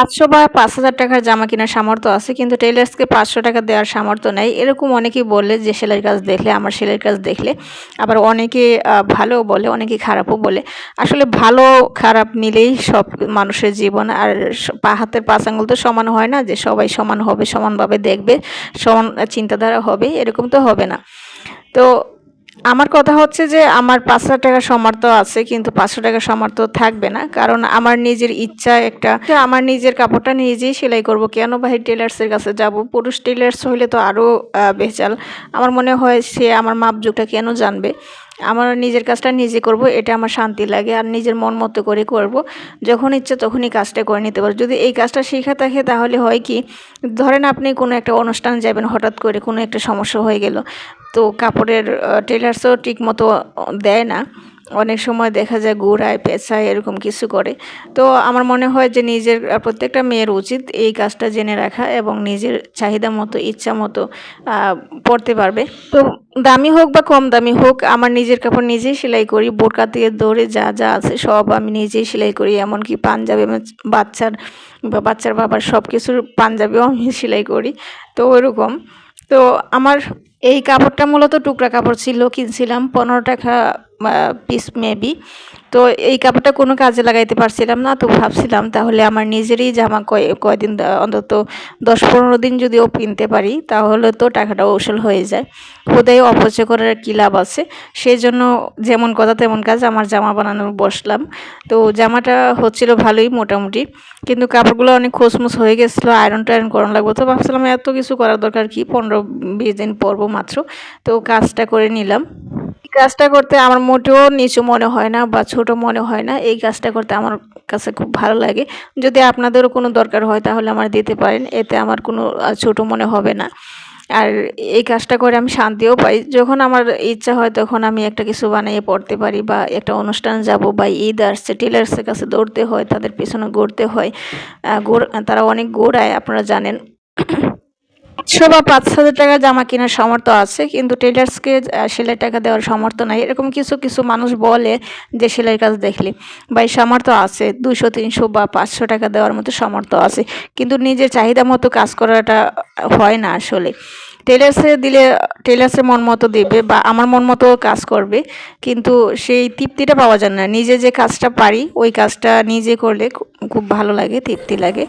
পাঁচশো বা পাঁচ হাজার টাকার জামা কেনার সামর্থ্য আছে, কিন্তু টেলার্সকে পাঁচশো টাকা দেওয়ার সামর্থ্য নেই। এরকম অনেকেই বলে যে, সেলাইয়ের কাজ দেখলে, আমার সেলাইয়ের কাজ দেখলে। আবার অনেকে ভালোও বলে, অনেকে খারাপও বলে। আসলে ভালো, খারাপ মিলেই সব মানুষের জীবন। আর পা হাতের পাঁচ আঙুল তো সমান হয় না, যে সবাই সমান হবে, সমানভাবে দেখবে, সমান চিন্তাধারা হবে, এরকম তো হবে না। তো আমার কথা হচ্ছে যে আমার পাঁচশো টাকা সমর্থ আছে, কিন্তু পাঁচশো টাকা সমর্থ থাকবে না। কারণ আমার নিজের ইচ্ছা একটা আমার নিজের কাপড়টা নিজেই সেলাই করব। কেন ভাই টেলার্সের কাছে যাব? পুরুষ টেলার্স হইলে তো আরও বেচাল। আমার মনে হয় সে আমার মাপজোকটা কেন জানবে? আমার নিজের কাজটা নিজে করব, এটা আমার শান্তি লাগে আর নিজের মন মতো করে করব। যখন ইচ্ছে তখনই কাজটা করে নিতে পারব যদি এই কাজটা শেখা থাকে তাহলে হয় কি, ধরেন আপনি কোনো একটা অনুষ্ঠান যাবেন, হঠাৎ করে কোনো একটা সমস্যা হয়ে গেল, তো কাপড়ের টেলার্সও ঠিক মতো দেয় না অনেক সময় দেখা যায় গোড়ায় পেঁচায় এরকম কিছু করে। তো আমার মনে হয় যে নিজের প্রত্যেকটা মেয়ের উচিত এই কাজটা জেনে রাখা এবং নিজের চাহিদা মতো, ইচ্ছা মতো পড়তে পারবে। তো দামি হোক বা কম দামি হোক, আমার নিজের কাপড় নিজেই সেলাই করি। বোরকা থেকে দৌড়ে যা যা আছে সব আমি নিজেই সেলাই করি। এমনকি পাঞ্জাবি বাচ্চার, বা বাচ্চার বাবার সব কিছুর পাঞ্জাবিও আমি সেলাই করি। তো ওইরকম তো আমার এই কাপড়টা মূলত টুকরা কাপড় ছিল, কিনছিলাম। পনেরো টাকা পিস মেবি তো এই কাপড়টা কোনো কাজে লাগাইতে পারছিলাম না, তো ভাবছিলাম তাহলে আমার নিজেরই জামা কয়, কয়দিন অন্তত দশ পনেরো দিন যদিও কিনতে পারি, তাহলে তো টাকাটা ওসল হয়ে যায়। খোদাই অপচয় করার কী লাভ আছে? সেই জন্য যেমন কথা তেমন কাজ আমার জামা বানানোর বসলাম। তো জামাটা হচ্ছিল ভালোই মোটামুটি, কিন্তু কাপড়গুলো অনেক খোসমুস হয়ে গেছিল আয়রন টায়রন করানো লাগবে। তো ভাবছিলাম এত কিছু করার দরকার কি? পনেরো, বিশ দিন পরবো মাত্র। তো কাজটা করে নিলাম। কাজটা করতে আমার মোটেও নিচু মনে হয় না বা ছোট মনে হয় না। এই কাজটা করতে আমার কাছে খুব ভালো লাগে। যদি আপনাদেরও কোনো দরকার হয় তাহলে আমার দিতে পারেন, এতে আমার কোনো ছোট মনে হবে না। আর এই কাজটা করে আমি শান্তিও পাই। যখন আমার ইচ্ছা হয় তখন আমি একটা কিছু বানিয়ে পড়তে পারি বা একটা অনুষ্ঠান যাব বা ঈদ আসছে, টেলার্সের কাছে দৌড়তে হয়, তাদের পেছনে ঘুরতে হয়। গোড়, তারা অনেক গোড়ায়, আপনারা জানেন। পাঁচশো বা পাঁচ হাজার টাকা জামা কেনার সামর্থ্য আছে, কিন্তু টেলার্সকে সেলাই টাকা দেওয়ার সামর্থ্য নাই। এরকম কিছু কিছু মানুষ বলে যে সেলাই কাজ দেখলে বা এই সামর্থ্য আছে দুশো তিনশো বা পাঁচশো টাকা দেওয়ার মতো সামর্থ্য আছে। কিন্তু নিজের চাহিদা মতো কাজ করাটা হয় না আসলে। টেলার্সে দিলে টেলার্সের মন মতো দেবে বা আমার মন মতো কাজ করবে, কিন্তু সেই তৃপ্তিটা পাওয়া যায় না। নিজে যে কাজটা পারি, ওই কাজটা নিজে করলে খুব ভালো লাগে, তৃপ্তি লাগে।